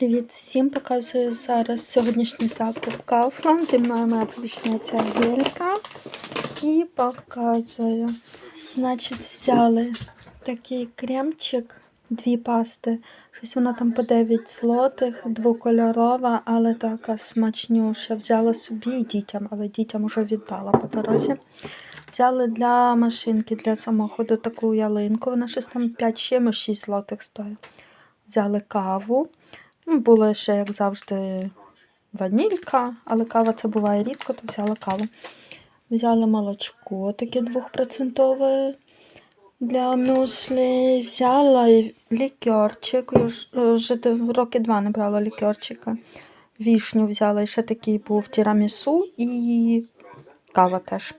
Привіт всім! Показую зараз сьогоднішній закуп Kaufland. Зі мною моя помічниця Гелька. І показую. Значить, взяли такий кремчик, дві пасти. Щось вона там по 9 злотих, двокольорова, але така смачнюша. Взяла собі і дітям, але дітям вже віддала по дорозі. Взяли для машинки, для самоходу таку ялинку. Вона щось там 5 6 злотих стоїть. Взяли каву. Ну, Була ще, як завжди, ванілька, але кава це буває рідко, то взяла каву. Взяли молочко таке двохпроцентове для мюслі. Взяла лікерчик. Е, вже роки два не брала лікерчика. Вішню взяла, і ще такий був тірамісу і кава теж.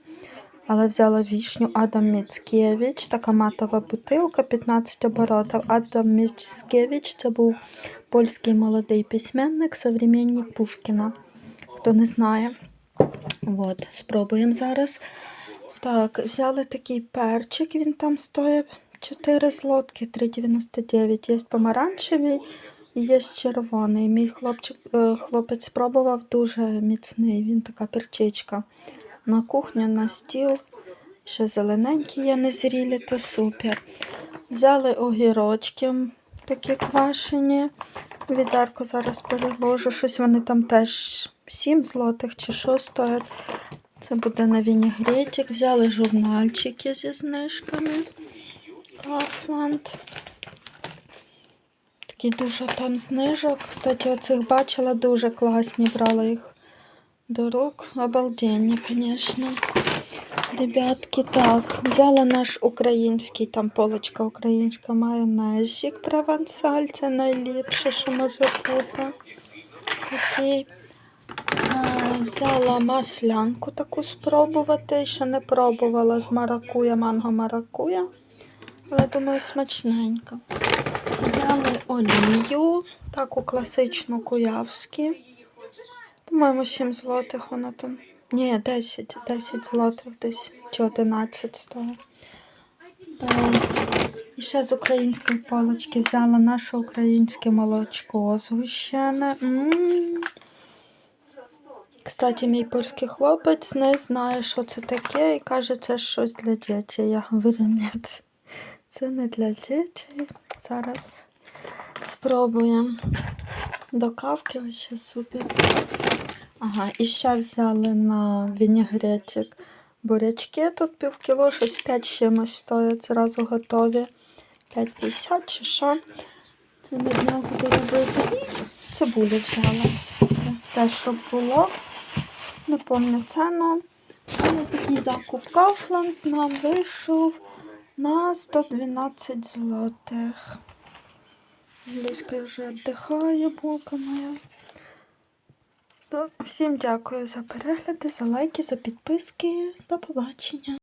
Але взяла вішню Адам Міцкевич, така матова бутилка, 15 оборотів. Адам Міцкевич це був польський молодий письменник, современник Пушкіна. Хто не знає. От, спробуємо зараз. Так, взяли такий перчик, він там стоїть 4 злотки, 3,99. Є помаранчевий і є червоний. Мій хлопчик, е, хлопець спробував дуже міцний, він така перчичка. На кухню, на стіл. Ще зелененькі є незрілі, то супер. Взяли огірочки такі квашені. Відерко зараз переложу. Щось вони там теж 7 злотих чи що стоять. Це буде на вінігретик. Взяли журнальчики зі знижками. Kaufland. Такі дуже там знижок. Кстати, оцих бачила дуже класні, брала їх до рук. Обалденні, звісно. Ребятки, так, взяла наш український, там полочка українська майонезик провансаль, це найліпше, що може бути. Такий. Взяла маслянку таку спробувати, ще не пробувала з маракуя, манго маракуя. Але думаю, смачненько. Взяли олію, таку класичну куявську. По-моєму, 7 злотих вона там. Ні, 10, 10 злотих десь чи 11 стоїть. Е, І ще з української полочки взяла наше українське молочко згущене. Кстати, мій польський хлопець не знає, що це таке, і каже, це щось для дітей. Я говорю, ні, це- не для дітей. Зараз спробуємо. До кавки ще супер. Ага, і ще взяли на вінігретик бурячки. Тут пів кіло, щось 5 чимось стоять, зразу готові. 5,50 чи що. Це на днях буду робити. І цибулю взяла. Те, що було. Не пам'ятаю ціну. Але такий закуп Kaufland нам вийшов на 112 злотих. Люська вже віддихає, булка моя. Всім дякую за перегляди, за лайки, за підписки. До побачення.